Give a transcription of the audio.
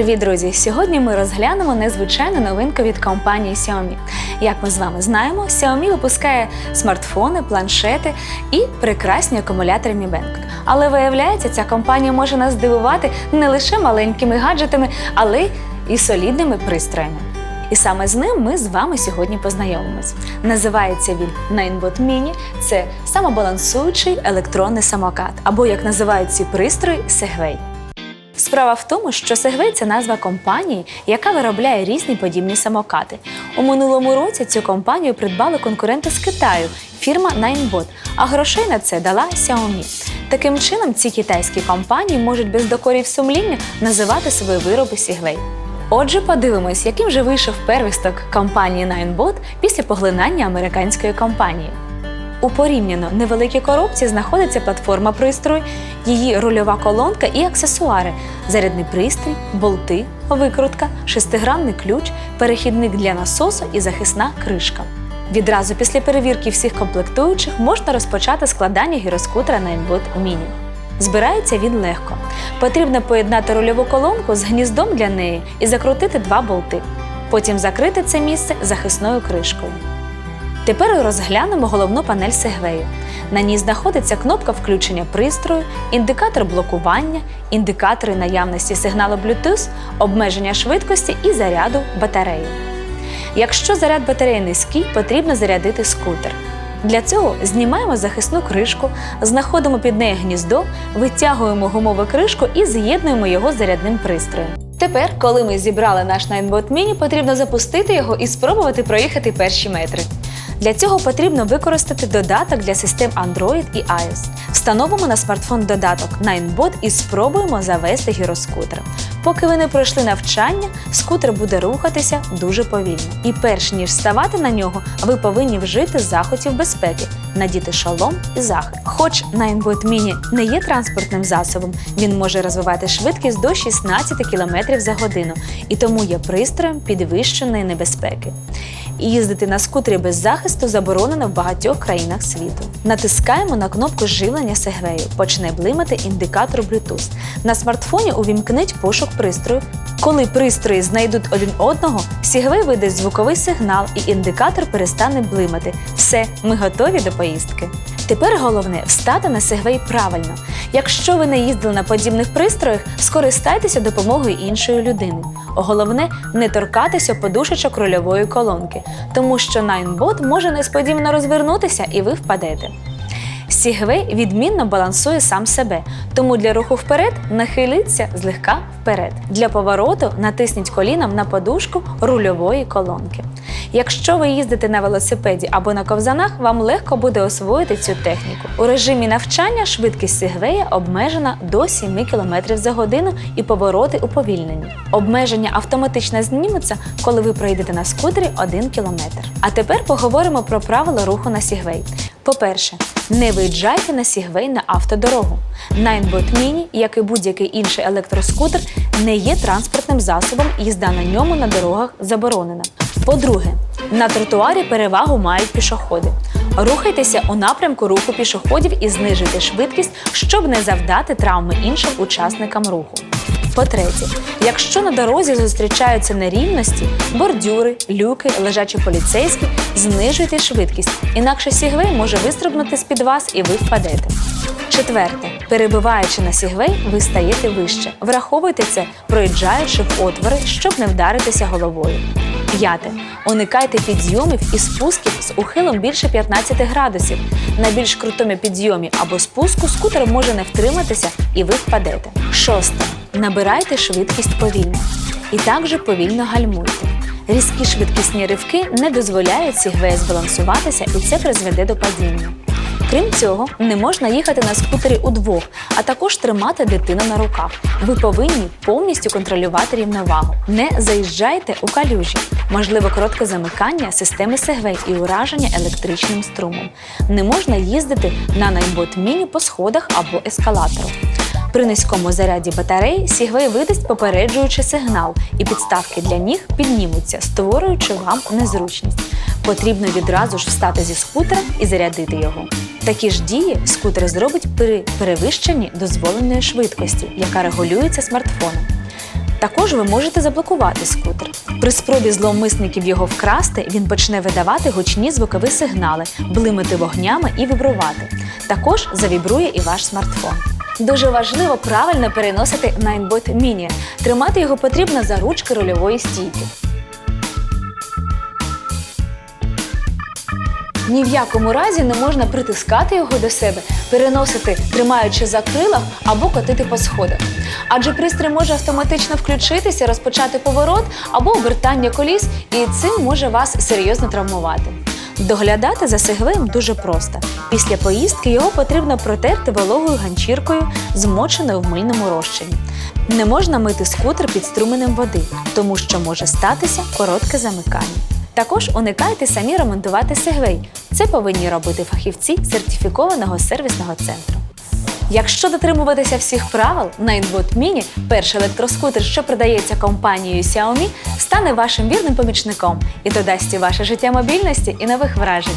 Привіт, друзі! Сьогодні ми розглянемо незвичайну новинку від компанії Xiaomi. Як ми з вами знаємо, Xiaomi випускає смартфони, планшети і прекрасні акумулятори Mi Band. Але виявляється, ця компанія може нас здивувати не лише маленькими гаджетами, але і солідними пристроями. І саме з ним ми з вами сьогодні познайомимось. Називається він Ninebot Mini. Це самобалансуючий електронний самокат, або як називають ці пристрої Segway. Справа в тому, що Segway – це назва компанії, яка виробляє різні подібні самокати. У минулому році цю компанію придбали конкуренти з Китаю фірма Ninebot, а грошей на це дала Xiaomi. Таким чином, ці китайські компанії можуть без докорів сумління називати свої вироби Segway. Отже, подивимось, яким же вийшов первісток компанії Ninebot після поглинання американської компанії. У порівняно невеликій коробці знаходиться платформа пристрою, її рульова колонка і аксесуари, зарядний пристрій, болти, викрутка, шестигранний ключ, перехідник для насосу і захисна кришка. Відразу після перевірки всіх комплектуючих можна розпочати складання гіроскутера Ninebot Mini. Збирається він легко. Потрібно поєднати рульову колонку з гніздом для неї і закрутити два болти. Потім закрити це місце захисною кришкою. Тепер розглянемо головну панель Segway. На ній знаходиться кнопка включення пристрою, індикатор блокування, індикатори наявності сигналу Bluetooth, обмеження швидкості і заряду батареї. Якщо заряд батареї низький, потрібно зарядити скутер. Для цього знімаємо захисну кришку, знаходимо під нею гніздо, витягуємо гумову кришку і з'єднуємо його з зарядним пристроєм. Тепер, коли ми зібрали наш Ninebot Mini, потрібно запустити його і спробувати проїхати перші метри. Для цього потрібно використати додаток для систем Android і iOS. Встановимо на смартфон додаток Ninebot і спробуємо завести гіроскутер. Поки ви не пройшли навчання, скутер буде рухатися дуже повільно. І перш ніж ставати на нього, ви повинні вжити заходів безпеки, надіти шолом і захист. Хоч Ninebot Mini не є транспортним засобом, він може розвивати швидкість до 16 км за годину і тому є пристроєм підвищеної небезпеки. І їздити на скутері без захисту заборонено в багатьох країнах світу. Натискаємо на кнопку живлення сегвею. Почне блимати індикатор Bluetooth. На смартфоні увімкніть пошук пристрою. Коли пристрої знайдуть один одного, Segway видасть звуковий сигнал і індикатор перестане блимати. Все, ми готові до поїздки. Тепер головне встати на сегвей правильно. Якщо ви не їздили на подібних пристроях, скористайтеся допомогою іншої людини. Головне не торкатися подушечок рульової колонки, тому що найнбот може несподівано розвернутися і ви впадете. Сігвей відмінно балансує сам себе, тому для руху вперед нахиліться злегка вперед. Для повороту натисніть коліном на подушку рульової колонки. Якщо ви їздите на велосипеді або на ковзанах, вам легко буде освоїти цю техніку. У режимі навчання швидкість Сігвея обмежена до 7 км за годину і повороти уповільнені. Обмеження автоматично зніметься, коли ви пройдете на скутері 1 км. А тепер поговоримо про правила руху на Сігвей. По-перше, не виїжджайте на Сігвей на автодорогу. Ninebot Mini, як і будь-який інший електроскутер, не є транспортним засобом, і їзда на ньому на дорогах заборонена. По-друге, на тротуарі перевагу мають пішоходи. Рухайтеся у напрямку руху пішоходів і знижуйте швидкість, щоб не завдати травми іншим учасникам руху. По-третє, якщо на дорозі зустрічаються нерівності, бордюри, люки, лежачі поліцейські, знижуйте швидкість, інакше сігвей може вистрибнути з-під вас і ви впадете. Четверте, перебиваючи на сігвей, ви стаєте вище. Враховуйте це, проїжджаючи в отвори, щоб не вдаритися головою. П'яте. Уникайте підйомів і спусків з ухилом більше 15 градусів. На більш крутому підйомі або спуску скутер може не втриматися і ви впадете. Шосте. Набирайте швидкість повільно. І також повільно гальмуйте. Різкі швидкісні ривки не дозволяють сігвею збалансуватися і це призведе до падіння. Крім цього, не можна їхати на скутері удвох, а також тримати дитину на руках. Ви повинні повністю контролювати рівновагу. Не заїжджайте у калюжі. Можливо, коротке замикання системи Segway і ураження електричним струмом. Не можна їздити на Ninebot Mini по сходах або ескалатору. При низькому заряді батареї Сігвей видасть попереджуючий сигнал, і підставки для ніг піднімуться, створюючи вам незручність. Потрібно відразу ж встати зі скутера і зарядити його. Такі ж дії скутер зробить при перевищенні дозволеної швидкості, яка регулюється смартфоном. Також ви можете заблокувати скутер. При спробі зловмисників його вкрасти, він почне видавати гучні звукові сигнали, блимати вогнями і вібрувати. Також завібрує і ваш смартфон. Дуже важливо правильно переносити Ninebot Mini. Тримати його потрібно за ручки рульової стійки. Ні в якому разі не можна притискати його до себе, переносити, тримаючи за крилах або котити по сходах. Адже пристрій може автоматично включитися, розпочати поворот або обертання коліс, і цим може вас серйозно травмувати. Доглядати за сегвеєм дуже просто. Після поїздки його потрібно протерти вологою ганчіркою, змоченою в мильному розчині. Не можна мити скутер під струменем води, тому що може статися коротке замикання. Також уникайте самі ремонтувати сегвей. Це повинні робити фахівці сертифікованого сервісного центру. Якщо дотримуватися всіх правил, Ninebot Mini – перший електроскутер, що продається компанією Xiaomi, стане вашим вірним помічником і додасть у ваше життя мобільності і нових вражень.